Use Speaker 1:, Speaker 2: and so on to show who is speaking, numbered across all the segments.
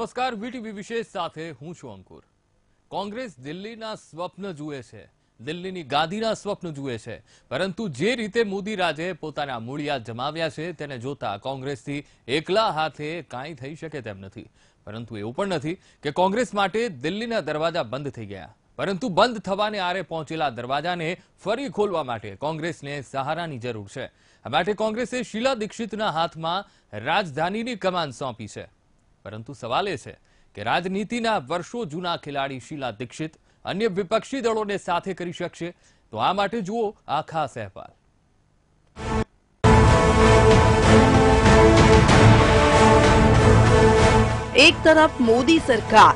Speaker 1: નમસ્કાર, વીટીવી વિશેષ સાથે હું છું અંકુર. કોંગ્રેસ દિલ્હીના સ્વપ્ન જુએ છે. દિલ્હીની ગાદીના સ્વપ્ન જુએ છે. પરંતુ જે રીતે મોદી રાજે પોતાના મૂળિયા જમાવ્યા છે, તેને જોતા કોંગ્રેસથી એકલા હાથે કાંઈ થઈ શકે તેમ નથી. પરંતુ એવું પણ નથી કે કોંગ્રેસ માટે દિલ્હીના દરવાજા બંધ થઈ ગયા. પરંતુ બંધ થવાને આરે પહોંચેલા દરવાજાને ફરી ખોલવા માટે કોંગ્રેસને સહારાની જરૂર છે. માટે કોંગ્રેસે શીલા દીક્ષિતના હાથમાં રાજધાનીની કમાન સોંપી છે. પરંતુ સવાલ એ છે કે રાજનીતિના વર્ષો જૂના ખેલાડી શીલા દીક્ષિત અન્ય વિપક્ષી દળોને સાથે કરી શકશે? તો આ માટે જુઓ આ ખાસ અહેવાલ.
Speaker 2: એક તરફ મોદી સરકાર.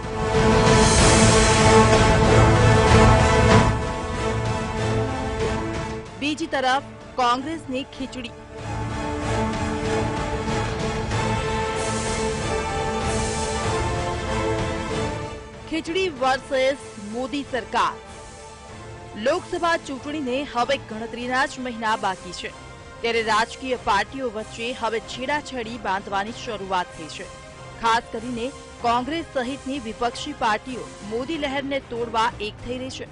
Speaker 2: બીજી તરફ કોંગ્રેસની ખીચડી. ખીચડી વર્સેસ મોદી સરકાર. લોકસભા ચૂંટણીને હવે ગણતરીના જ મહિના બાકી છે. ત્યારે રાજકીય પાર્ટીઓ વચ્ચે હવે છેડાછેડી બાંધવાની શરૂઆત થઈ છે. ખાસ કરીને કોંગ્રેસ સહિતની વિપક્ષી પાર્ટીઓ મોદી લહેરને તોડવા એક થઈ રહી છે.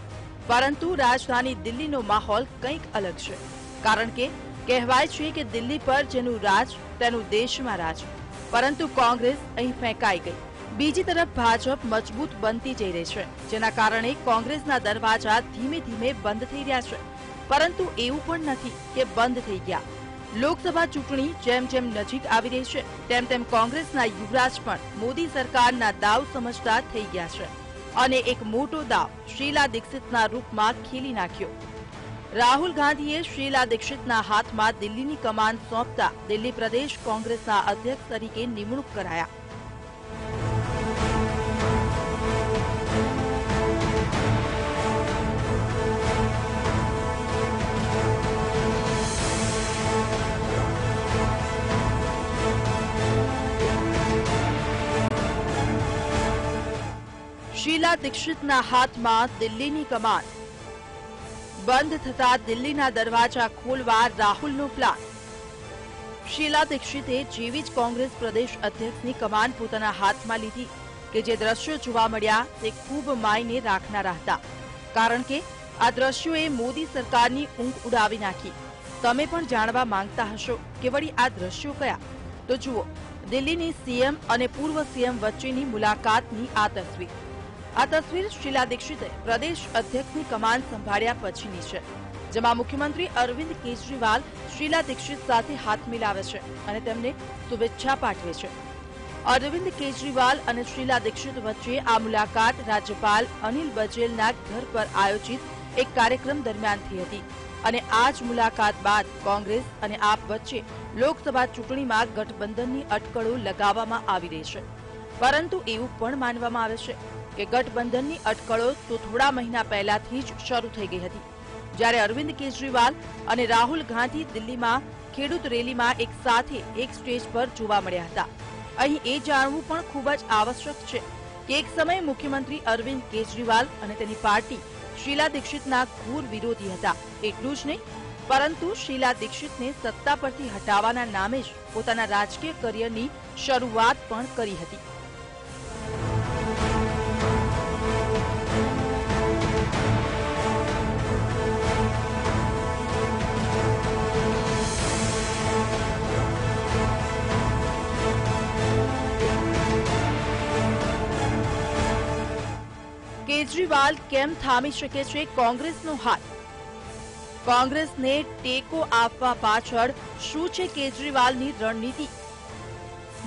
Speaker 2: પરંતુ રાજધાની દિલ્હીનો માહોલ કંઈક અલગ છે. કારણ કે કહેવાય છે કે દિલ્હી પર જેનું રાજ તેનું દેશમાં રાજ. પરંતુ કોંગ્રેસ અહીં ફેંકાઈ ગઈ. બીજી તરફ ભાજપ મજબૂત બનતી જઈ રહી છે, જેના કારણે કોંગ્રેસના દરવાજા ધીમે ધીમે બંધ થઈ રહ્યા છે. પરંતુ એવું પણ નથી કે બંધ થઈ ગયા. લોકસભા ચૂંટણી જેમ જેમ નજીક આવી રહી છે, તેમ તેમ કોંગ્રેસના યુવરાજ પણ મોદી સરકારના દાવ સમજતા થઈ ગયા છે અને એક મોટો દાવ શીલા દીક્ષિતના રૂપમાં ખીલી નાખ્યો. રાહુલ ગાંધીએ શીલા દીક્ષિતના હાથમાં દિલ્હીની કમાન સોંપતા દિલ્હી પ્રદેશ કોંગ્રેસના અધ્યક્ષ તરીકે નિમણૂક કરાયા. શીલા દીક્ષિતના હાથમાં દિલ્હીની કમાન. બંધ થતા દિલ્હીના દરવાજા ખોલવા રાહુલનો પ્લાન શીલા દીક્ષિતે જેવી જ કોંગ્રેસ પ્રદેશ અધ્યક્ષની કમાન પોતાના હાથમાં લીધી કે જે દ્રશ્યો જોવા મળ્યા તે ખૂબ માયને રાખનારા હતા. કારણ કે આ દ્રશ્યોએ મોદી સરકારની ઊંઘ ઉડાવી નાખી. તમે પણ જાણવા માંગતા હશો કે વળી આ દ્રશ્યો કયા? તો જુઓ, દિલ્હીની સીએમ અને પૂર્વ સીએમ વચ્ચેની મુલાકાતની આ તસવીર. આ તસવીર શીલા દીક્ષિતે પ્રદેશ અધ્યક્ષની કમાન સંભાળ્યા પછીની છે, જેમાં મુખ્યમંત્રી અરવિંદ કેજરીવાલ શીલા દીક્ષિત સાથે હાથ મિલાવે છે અને તેમને શુભેચ્છા પાઠવે છે. અરવિંદ કેજરીવાલ અને શીલા દીક્ષિત વચ્ચે આ મુલાકાત રાજ્યપાલ અનિલ બજેલના ઘર પર આયોજિત એક કાર્યક્રમ દરમિયાન થઈ હતી અને આ જ મુલાકાત બાદ કોંગ્રેસ અને આપ વચ્ચે લોકસભા ચૂંટણીમાં ગઠબંધનની અટકળો લગાવવામાં આવી રહી છે. પરંતુ એવું પણ માનવામાં આવે છે કે ગઠબંધનની અટકળો તો થોડા મહિના પહેલાથી જ શરૂ થઈ ગઈ હતી. જ્યારે અરવિંદ કેજરીવાલ અને રાહુલ ગાંધી દિલ્હીમાં ખેડૂત રેલીમાં એક સાથે એક સ્ટેજ પર જોવા મળ્યા હતા. અહીં એ જાણવું પણ ખૂબ જ આવશ્યક છે કે એક સમયે મુખ્યમંત્રી અરવિંદ કેજરીવાલ અને તેની પાર્ટી શીલા દીક્ષિતના ઘોર વિરોધી હતા. એટલું જ નહીં, પરંતુ શીલા દીક્ષિતને સત્તા પરથી હટાવવાના નામે જ પોતાના રાજકીય કરિયરની શરૂઆત પણ કરી હતી. કેજરીવાલ કેમ થામી શકે છે કોંગ્રેસનો હાથ? કોંગ્રેસને ટેકો આપવા પાછળ શું છે કેજરીવાલની રણનીતિ?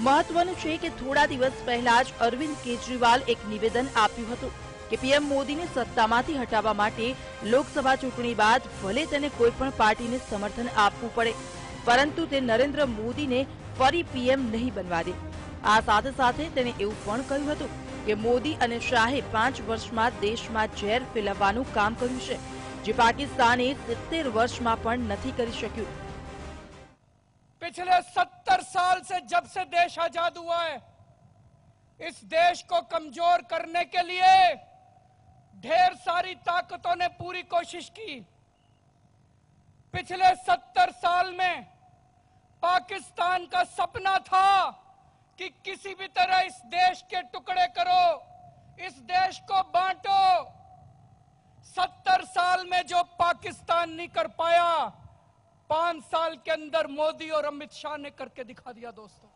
Speaker 2: મહત્વનું છે કે થોડા દિવસ પહેલા જ અરવિંદ કેજરીવાલ એક નિવેદન આપ્યું હતું કે પીએમ મોદીને સત્તામાંથી હટાવવા માટે લોકસભા ચૂંટણી બાદ ભલે તેને કોઈ પણ પાર્ટીને સમર્થન આપવું પડે, પરંતુ તે નરેન્દ્ર મોદીને ફરી પીએમ નહીં બનવા દે. આ સાથે સાથે તેણે એવું પણ કહ્યું હતું કે મોદી અને શાહે પાંચ વર્ષમાં દેશમાં ઝેર ફેલાવવાનું કામ કર્યું છે જે પાકિસ્તાને સિત્તેર વર્ષમાં પણ નથી કરી શક્યું
Speaker 3: पिछले सत्तर साल से जब से देश आजाद हुआ है इस देश को कमजोर करने के लिए ढेर सारी ताकतों ने पूरी कोशिश की पिछले सत्तर साल में पाकिस्तान का सपना था कि किसी भी तरह इस देश के टुकड़े करो इस देश को बांटो सत्तर साल में जो पाकिस्तान नहीं कर पाया पांच साल के अंदर मोदी और अमित शाह ने करके दिखा दिया दोस्तों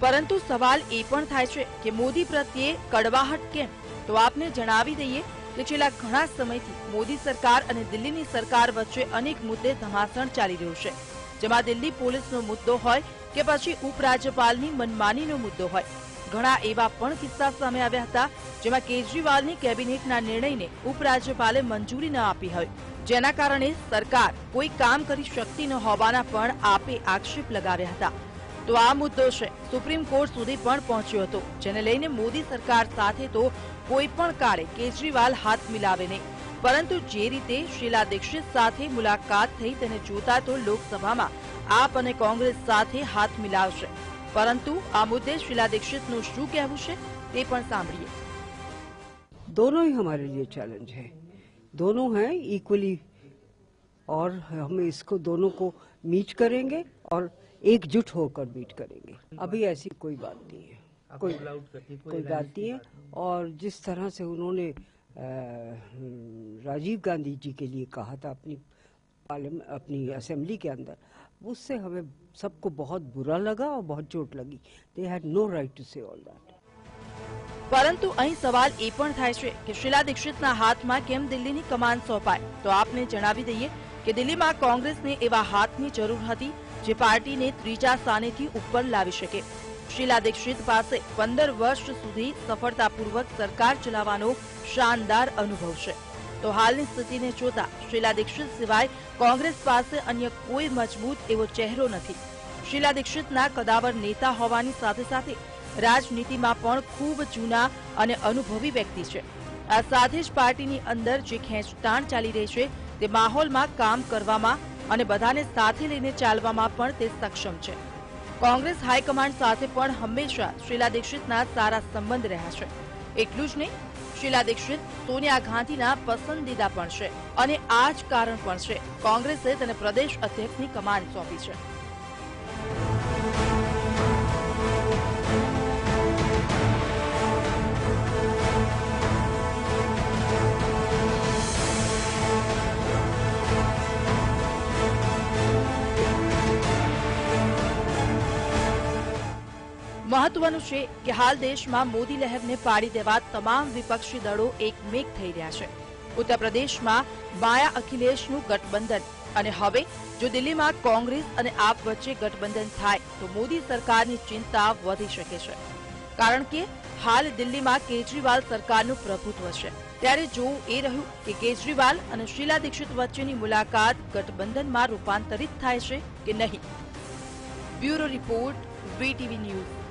Speaker 2: પરંતુ સવાલ એ પણ થાય છે કે મોદી પ્રત્યે કડવાહટ કેમ તો આપને જણાવી દઈએ કે છેલ્લા ઘણા સમયથી મોદી સરકાર અને દિલ્હીની સરકાર વચ્ચે અનેક મુદ્દે ધમાસણ ચાલી રહ્યું છે જેમાં દિલ્હી પોલીસનો મુદ્દો હોય કે પછી ઉપરાજ્યપાલની મનમાનીનો મુદ્દો હોય. ઘણા એવા પણ કિસ્સા સામે આવ્યા હતા, જેમાં કેજરીવાલની કેબિનેટના નિર્ણયને ઉપરાજ્યપાલે મંજૂરી ન આપી હોય. જેના કારણે સરકાર કોઈ કામ કરી શકતી ન હોવાના પણ આપે આક્ષેપ લગાવ્યા હતા. તો આ મુદ્દો છે, સુપ્રીમ કોર્ટ સુધી પણ પહોંચ્યો હતો, જેને લઈને મોદી સરકાર સાથે તો કોઈ પણ કાળે કેજરીવાલ હાથ મિલાવે નહીં. પરંતુ જે રીતે શીલા દીક્ષિત સાથે મુલાકાત થઈ તેને જોતા તો લોકસભામાં આપ અને કોંગ્રેસ સાથે હાથ મિલાવશે પરંતુ આ મુદ્દે શીલા દીક્ષિતનું શું કહેવું છે તે પણ સાંભળીએ
Speaker 4: दोनों ही हमारे लिए चैलेंज है दोनों हैं इक्वली और हम इसको दोनों को मीट करेंगे और एकजुट होकर मीट करेंगे अभी ऐसी कोई बात नहीं है कोई कोई बात नहीं है और जिस तरह से उन्होंने अ, राजीव गांधी जी के लिए कहा था अपनी पार्लियामेंट अपनी असेंबली के अंदर उससे हमें सबको बहुत बुरा लगा और बहुत चोट लगी they had no right to say all that
Speaker 2: પરંતુ અહીં સવાલ એ પણ થાય છે કે શીલા દીક્ષિતના હાથમાં કેમ દિલ્હીની કમાન સોંપાય તો આપને જણાવી દઈએ કે દિલ્હીમાં કોંગ્રેસને એવા હાથની જરૂર હતી જે પાર્ટીને ત્રીજા સ્થાનેથી ઉપર લાવી શકે શીલા દીક્ષિત પાસે પંદર વર્ષ સુધી સફળતાપૂર્વક સરકાર ચલાવવાનો શાનદાર અનુભવ છે તો હાલની સ્થિતિને જોતા શીલા દીક્ષિત સિવાય કોંગ્રેસ પાસે અન્ય કોઈ મજબૂત એવો ચહેરો નથી શીલા દીક્ષિતના કદાવર નેતા હોવાની સાથે સાથે રાજનીતિમાં પણ ખૂબ જૂના અને અનુભવી વ્યક્તિ છે આ સાથે જ પાર્ટીની અંદર જે ખેંચતાણ ચાલી રહી છે તે માહોલમાં કામ કરવામાં અને બધાને સાથે લઈને ચાલવામાં પણ તે સક્ષમ છે કોંગ્રેસ હાઈકમાન્ડ સાથે પણ હંમેશા શીલા દીક્ષિતના સારા સંબંધ રહ્યા છે એટલું જ નહીં, શીલા દીક્ષિત સોનિયા ગાંધીના પસંદીદા પણ છે અને આ જ કારણ પણ છે. કોંગ્રેસે તેને પ્રદેશ અધ્યક્ષની કમાન સોંપી છે. મહત્વનું છે કે હાલ દેશમાં મોદી લહેરને પાડી દેવા તમામ વિપક્ષી દળો એકમેક થઈ રહ્યા છે. ઉત્તર પ્રદેશમાં માયા અખિલેશનું ગઠબંધન અને હવે જો દિલ્હીમાં કોંગ્રેસ અને આપ વચ્ચે ગઠબંધન થાય તો મોદી સરકારની ચિંતા વધી શકે છે. કારણ કે હાલ દિલ્હીમાં કેજરીવાલ સરકારનું પ્રભુત્વ છે. ત્યારે જોવું એ રહ્યું કે કેજરીવાલ અને શીલા દીક્ષિત વચ્ચેની મુલાકાત ગઠબંધનમાં રૂપાંતરિત થાય છે કે નહીં. Bureau report, VTV news.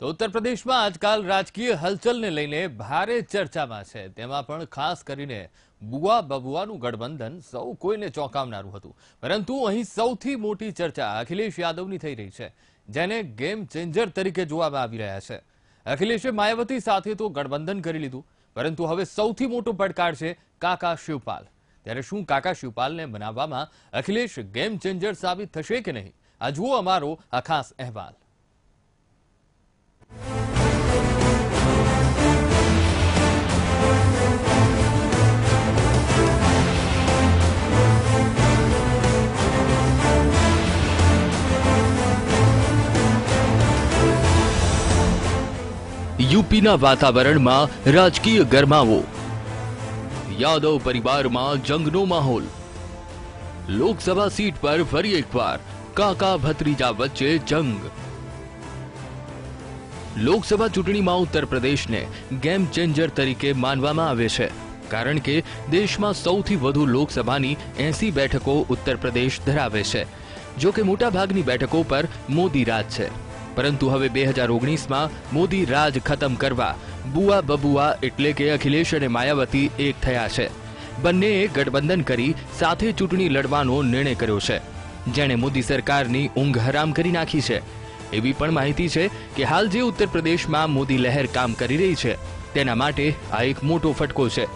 Speaker 1: તો ઉત્તર પ્રદેશમાં આજકાલ રાજકીય હલચલને લઈને ભારે ચર્ચામાં છે. તેમાં પણ ખાસ કરીને બુઆ બબુઆનું ગઠબંધન સૌ કોઈને ચોંકાવનારું હતું. પરંતુ અહીં સૌથી મોટી ચર્ચા અખિલેશ યાદવની થઈ રહી છે, જેને ગેમ ચેન્જર તરીકે જોવામાં આવી રહ્યા છે. અખિલેશે માયાવતી સાથે તો ગઠબંધન કરી લીધું, પરંતુ હવે સૌથી મોટો પડકાર છે કાકા શિવપાલ. ત્યારે શું કાકા શિવપાલને બનાવવામાં અખિલેશ ગેમ ચેન્જર સાબિત થશે કે નહીં? આ જુઓ અમારો આ ખાસ અહેવાલ. યુપીના વાતાવરણમાં રાજકીય ગરમાવો યાદવ પરિવારમાં જંગનો માહોલ લોકસભા સીટ પર ફરી એકવાર કાકા ભત્રીજા વચ્ચે જંગ લોકસભા ચૂંટણીમાં ઉત્તર પ્રદેશને ગેમ ચેન્જર તરીકે માનવામાં આવે છે. કારણ કે દેશમાં સૌથી વધુ લોકસભાની એસી બેઠકો ઉત્તર પ્રદેશ ધરાવે છે. જો કે મોટાભાગની બેઠકો પર મોદી રાજ છે. પરંતુ હવે બે હજાર ઓગણીસમાં મોદી રાજ ખતમ કરવા બુઆ બબુઆ એટલે કે અખિલેશ અને માયાવતી એક થયા છે. બંનેએ ગઠબંધન કરી સાથે ચૂંટણી લડવાનો નિર્ણય કર્યો છે. જેણે મોદી સરકારની ઊંઘ હરામ કરી નાખી છે. એવી પણ માહિતી છે કે હાલ જે ઉત્તર પ્રદેશમાં મોદી લહેર કામ કરી રહી છે, તેના માટે આ એક મોટો ફટકો છે.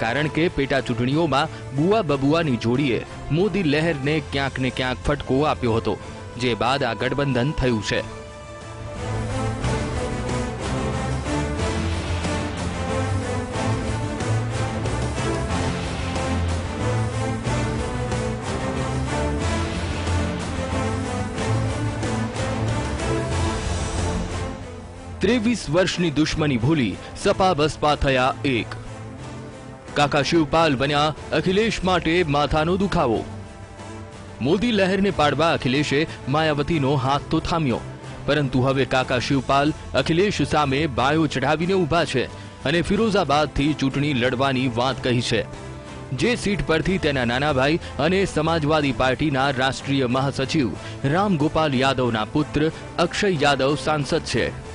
Speaker 1: કારણ કે પેટા ચૂંટણીઓમાં બુઆ બબુઆની જોડીએ મોદી લહેરને ક્યાંક ને ક્યાંક ફટકો આપ્યો હતો, જે બાદ આ ગઠબંધન થયું છે. ત્રેવીસ વર્ષની દુશ્મની ભૂલી સપા બસપા થયા એક. કાકા શિવપાલ બન્યા અખિલેશ માટે માથાનો દુખાવો. મોદી લહેરને પાડવા અખિલેશે માયાવતીનો હાથ તો થામ્યો. પરંતુ હવે કાકા શિવપાલ અખિલેશ સામે બાયો ચઢાવીને ઊભા છે અને ફિરોઝાબાદથી ચૂંટણી લડવાની વાત કહી છે. જે સીટ પરથી તેના નાના ભાઈ અને સમાજવાદી પાર્ટીના રાષ્ટ્રીય મહાસચિવ રામ ગોપાલ યાદવના પુત્ર અક્ષય યાદવ સાંસદ છે.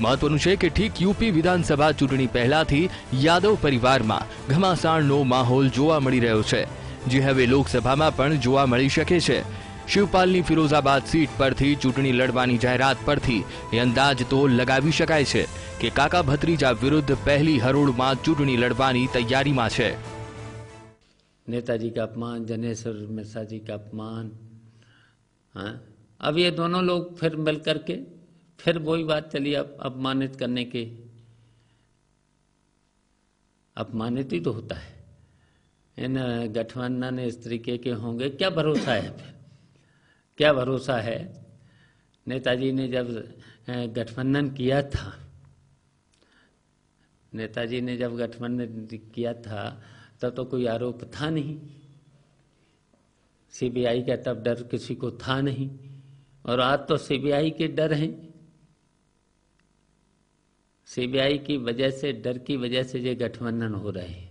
Speaker 1: મહત્વનું છે કે ઠીક યુપી વિધાનસભા ચૂંટણી પહેલાથી યાદવ પરિવારમાં ઘમાસાણનો માહોલ જોવા મળી રહ્યો છે જે હવે લોકસભામાં પણ જોવા મળી શકે છે શિવપાલની ફિરોઝાબાદ સીટ પરથી ચૂંટણી લડવાની જાહેરાત પરથી એ અંદાજ તો લગાવી શકાય છે કે કાકા ભત્રીજા વિરુદ્ધ પહેલી હરોળમાં ચૂંટણી લડવાની તૈયારીમાં છે
Speaker 5: नेताजी का अपमान जनेश्वर मिश्रा जी का अपमान हाँ अब ये दोनों लोग फिर मिल करके फिर वही बात चली अब अपमानित करने के। अपमानित ही तो होता है। इन गठबंधन इस तरीके के होंगे, क्या भरोसा है फिर? क्या भरोसा है? नेताजी ने जब गठबंधन किया था, नेताजी ने जब गठबंधन किया था, तब तो कोई आरोप था नहीं। सीबीआई का तब डर किसी को था नहीं। और आज तो सीबीआई के डर हैं। सीबीआई की वजह से डर की वजह से ये गठबंधन हो रहे हैं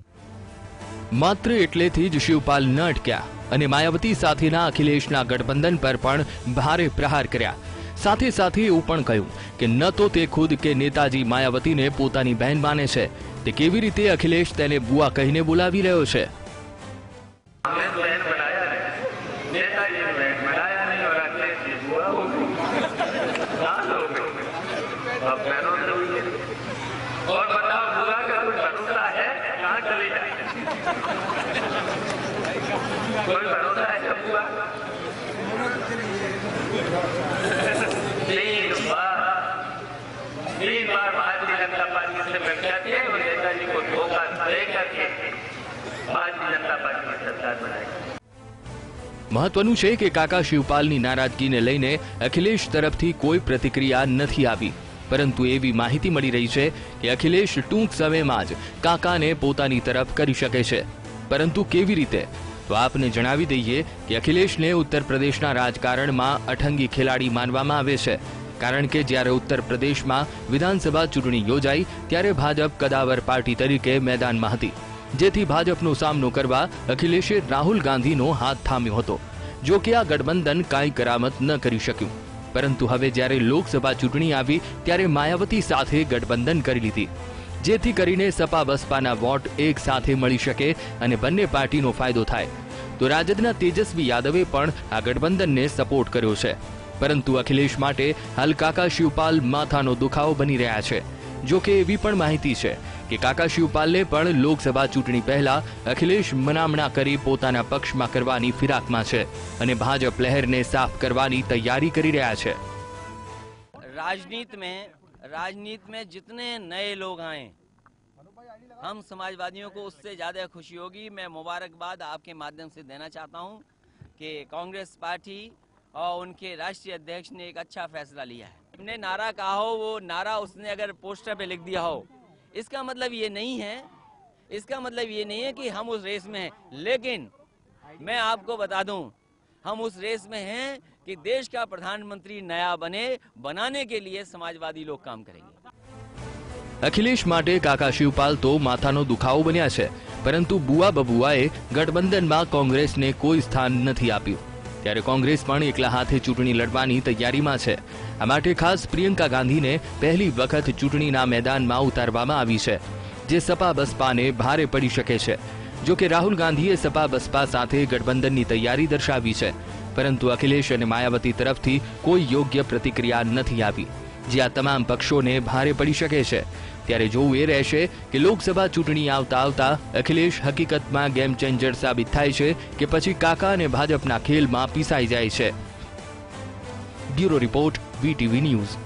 Speaker 1: માત્ર એટલેથી જ શિવપાલ ન અટક્યા અને માયાવતી સાથેના અખિલેશના ગઠબંધન પર પણ ભારે પ્રહાર કર્યા સાથે સાથે એવું પણ કહ્યું કે ન તો તે ખુદ કે નેતાજી માયાવતીને પોતાની બહેન માને છે તે કેવી રીતે અખિલેશ તેને બુઆ કહીને બોલાવી રહ્યો છે
Speaker 6: हमने तो बहन बनाया नहीं नेताजी ने बहन बनाया नहीं और अखिलेश जी बुआ हो गई कहाँ हो गई अब बहनों से हुई है। और बताओ बुआ का कोई भरोसा है कहाँ चले जाए कोई भरोसा है क्या बुआ तीन बार तीन बार भारतीय जनता पार्टी से मिल करके और नेताजी को धोखा दे करके भारतीय जनता पार्टी की सरकार बनाई
Speaker 1: મહત્વનું છે કે કાકા શિવપાલની નારાજગીને લઈને અખિલેશ તરફથી કોઈ પ્રતિક્રિયા નથી આવી પરંતુ એવી માહિતી મળી રહી છે કે અખિલેશ ટૂંક સમયમાં જ કાકાને પોતાની તરફ કરી શકે છે. પરંતુ કેવી રીતે? તો આપને જણાવી દઈએ કે અખિલેશને ઉત્તર પ્રદેશના રાજકારણમાં અઠંગી ખેલાડી માનવામાં આવે છે. કારણ કે જ્યારે ઉત્તર પ્રદેશમાં વિધાનસભા ચૂંટણી યોજાઈ, ત્યારે ભાજપ કદાવર પાર્ટી તરીકે મેદાનમાં હતી. જેથી ભાજપનો સામનો કરવા અખિલેશે રાહુલ ગાંધીનો હાથ થામ્યો હતો. જો કે આ ગઠબંધન કાંઈ કરામત ન કરી શક્યું. પરંતુ હવે જ્યારે લોકસભા ચૂંટણી આવી, ત્યારે માયાવતી સાથે ગઠબંધન કરી લીધી. જેથી કરીને સપા બસપાના વોટ એક સાથે મળી શકે અને બંને પાર્ટીનો ફાયદો થાય. તો રાજદના તેજસ્વી યાદવે પણ આ ગઠબંધનને સપોર્ટ કર્યો છે. પરંતુ અખિલેશ માટે હાલ કાકા શિવપાલ માથાનો દુખાવો બની રહ્યા છે. જોકે એવી પણ માહિતી છે. કે કાકા શિવપાલને પણ લોકસભા ચૂંટણી પહેલા અખિલેશ મનામણા કરી પોતાના પક્ષમાં કરવાની ફિરાકમાં છે અને ભાજપ લહેરને સાફ કરવાની તૈયારી કરી રહ્યા છે
Speaker 7: राजनीति में राजनीति में जितने नए लोग आए हम समाजवादियों को उससे ज़्यादा खुशी होगी मैं मुबारकबाद आपके माध्यम से देना चाहता हूं कि कांग्रेस पार्टी और उनके राष्ट्रीय अध्यक्ष ने एक अच्छा फैसला लिया है हमने नारा कहा हो वो नारा उसने अगर पोस्टर पे लिख दिया हो इसका मतलब ये नहीं है इसका मतलब ये नहीं है कि हम उस रेस में हैं लेकिन मैं आपको बता दूं हम उस रेस में हैं कि देश का प्रधानमंत्री नया बने बनाने के लिए समाजवादी लोग काम करेंगे
Speaker 1: અખિલેશ માટે કાકા શિવપાલ તો માથાનો દુખાવો બન્યા છે પરંતુ બુઆ બબુઆએ ગઠબંધનમાં કોંગ્રેસને કોઈ સ્થાન નથી આપ્યું ત્યારે કોંગ્રેસ પણ એકલા હાથે ચૂંટણી લડવાની તૈયારીમાં છે. આ માટે ખાસ પ્રિયંકા ગાંધીને પહેલી વખત ચૂંટણીના મેદાનમાં ઉતારવામાં આવી છે, જે સપા બસપાને ભારે પડી શકે છે. જો કે રાહુલ ગાંધીએ સપા બસપા સાથે ગઠબંધનની તૈયારી દર્શાવી છે, પરંતુ અખિલેશ અને માયાવતી તરફથી કોઈ યોગ્ય પ્રતિક્રિયા નથી આવી. જે તમામ પક્ષોને ભારે પડી શકે છે. ત્યારે જોવું એ રહેશે કે લોકસભા ચૂંટણી આવતા આવતા અખિલેશ હકીકતમાં ગેમ ચેન્જર સાબિત થાય છે કે પછી કાકા અને ભાજપના ખેલમાં પીસાઈ જાય છે.
Speaker 8: Bureau report, VTV news.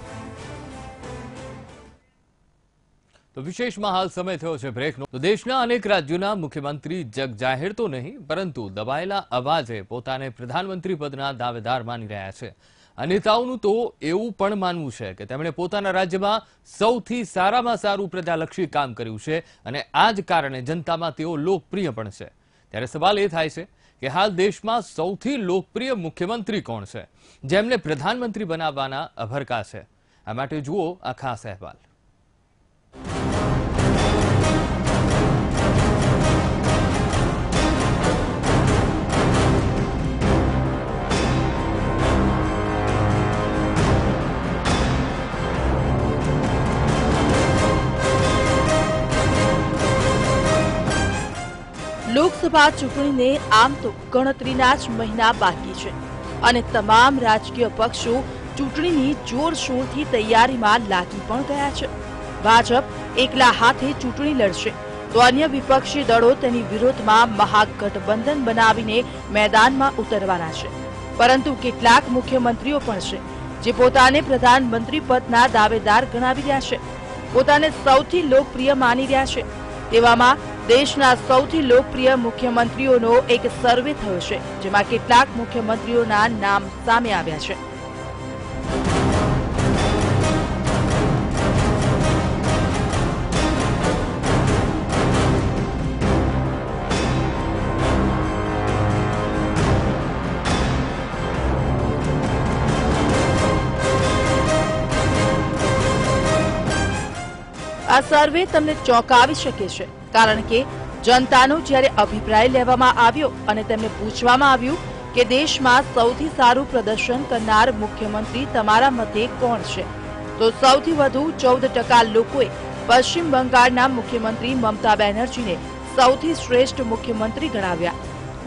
Speaker 1: તો વિશેષમાં હાલ સમય થયો છે બ્રેકનો. તો દેશના અનેક રાજ્યોના મુખ્યમંત્રી જગ જાહેર તો નહીં, પરંતુ દબાયેલા અવાજે પોતાને પ્રધાનમંત્રી પદના દાવેદાર માની રહ્યા છે. આ નેતાઓનું તો એવું પણ માનવું છે કે તેમણે પોતાના રાજ્યમાં સૌથી સારામાં સારું પ્રજાલક્ષી કામ કર્યું છે અને આ જ કારણે જનતામાં તેઓ લોકપ્રિય પણ છે. ત્યારે સવાલ એ થાય છે કે હાલ દેશમાં સૌથી લોકપ્રિય મુખ્યમંત્રી કોણ છે? જેમને પ્રધાનમંત્રી બનાવવાના અભરકા છે. આ માટે જુઓ આ ખાસ અહેવાલ.
Speaker 2: લોકસભા ચૂંટણીને આમ તો ગણતરીના જ મહિના બાકી છે અને તમામ રાજકીય પક્ષો ચૂંટણીની જોરશોરથી તૈયારીમાં લાગી પણ ગયા છે. ભાજપ એકલા હાથે ચૂંટણી લડશે તો અન્ય વિપક્ષી દળો તેની વિરોધમાં મહાગઠબંધન બનાવીને મેદાનમાં ઉતરવાના છે. પરંતુ કેટલાક મુખ્યમંત્રીઓ પણ છે જે પોતાને પ્રધાનમંત્રી પદના દાવેદાર ગણાવી રહ્યા છે. પોતાને સૌથી લોકપ્રિય માની રહ્યા છે. તેવામાં દેશના સૌથી લોકપ્રિય મુખ્યમંત્રીઓનો એક સર્વે થયો છે, જેમાં કેટલાક મુખ્યમંત્રીઓના નામ સામે આવ્યા છે. આ સર્વે તમને ચોંકાવી શકે છે. કારણ કે જનતાનો જ્યારે અભિપ્રાય લેવામાં આવ્યો અને તેમને પૂછવામાં આવ્યું કે દેશમાં સૌથી સારું પ્રદર્શન કરનાર મુખ્યમંત્રી તમારા મતે કોણ છે, તો સૌથી વધુ ચૌદ લોકોએ પશ્ચિમ બંગાળના મુખ્યમંત્રી મમતા બેનર્જીને સૌથી શ્રેષ્ઠ મુખ્યમંત્રી ગણાવ્યા.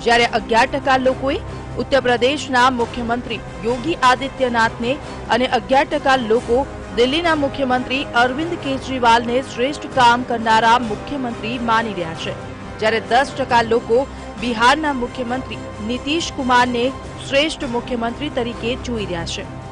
Speaker 2: જ્યારે અગિયાર ટકા લોકોએ ઉત્તર પ્રદેશના મુખ્યમંત્રી યોગી આદિત્યનાથને અને અગિયાર ટકા લોકો દિલ્હીના મુખ્યમંત્રી અરવિંદ કેજરીવાલને શ્રેષ્ઠ કામ કરનારા મુખ્યમંત્રી માની રહ્યા છે. જ્યારે દસ ટકા લોકો બિહારના મુખ્યમંત્રી નીતિશ કુમારને શ્રેષ્ઠ મુખ્યમંત્રી તરીકે જોઈ રહ્યા છે.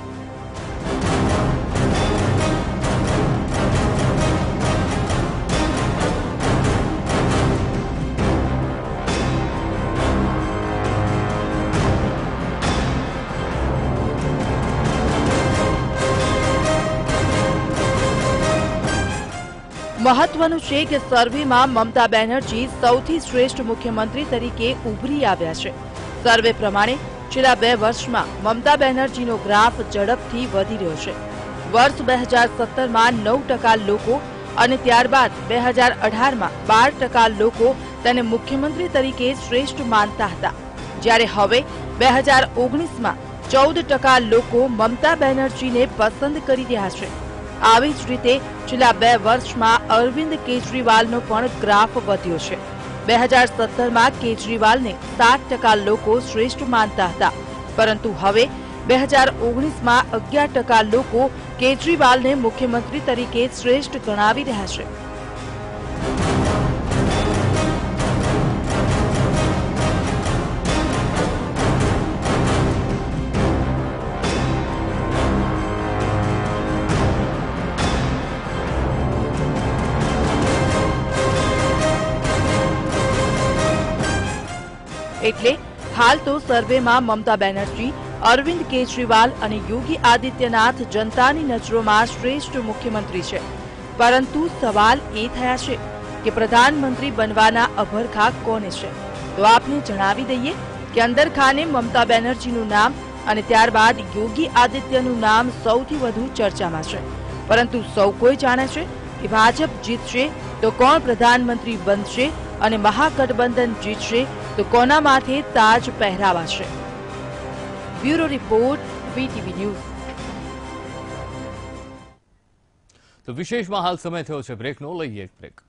Speaker 2: મહત્વનું છે કે સર્વેમાં મમતા બેનર્જી સૌથી શ્રેષ્ઠ મુખ્યમંત્રી તરીકે ઉભરી આવ્યા છે. સર્વે પ્રમાણે છેલ્લા બે વર્ષમાં મમતા બેનર્જીનો ગ્રાફ ઝડપથી વધી રહ્યો છે. વર્ષ બે હજાર સત્તરમાં નવ ટકા લોકો અને ત્યારબાદ બે હજાર અઢારમાં બાર ટકા લોકો તેને મુખ્યમંત્રી તરીકે શ્રેષ્ઠ માનતા હતા. જ્યારે હવે બે હજાર ઓગણીસમાં ચૌદ ટકા લોકો મમતા બેનર્જીને પસંદ કરી રહ્યા છે. આવી જ રીતે છેલ્લા બે વર્ષમાં અરવિંદ કેજરીવાલનો પણ ગ્રાફ વધ્યો છે. બે હજાર સત્તરમાં કેજરીવાલને સાત ટકા લોકો શ્રેષ્ઠ માનતા હતા. પરંતુ હવે બે હજાર ઓગણીસમાં અગિયાર ટકા લોકો કેજરીવાલને મુખ્યમંત્રી તરીકે શ્રેષ્ઠ ગણાવી રહ્યા છે. એટલે હાલ તો સર્વેમાં મમતા બેનર્જી, અરવિંદ કેજરીવાલ અને યોગી આદિત્યનાથ જનતાની નજરોમાં શ્રેષ્ઠ મુખ્યમંત્રી છે. પરંતુ સવાલ એ થયા છે કે પ્રધાનમંત્રી બનવાના અભરખા કોને છે? તો આપને જણાવી દઈએ કે અંદર ખાને મમતા બેનર્જીનું નામ અને ત્યારબાદ યોગી આદિત્યનું નામ સૌથી વધુ ચર્ચામાં છે. પરંતુ સૌ કોઈ જાણે છે કે ભાજપ જીતશે તો કોણ પ્રધાનમંત્રી બનશે અને મહાગઠબંધન જીતશે તો કોના તાજ પહેરાવાશે બ્યુરો રિપોર્ટ, વીટીવી ન્યૂઝ.
Speaker 1: તો વિશેષમાં હાલ સમય થયો છે બ્રેકનો. લઈએ એક બ્રેક.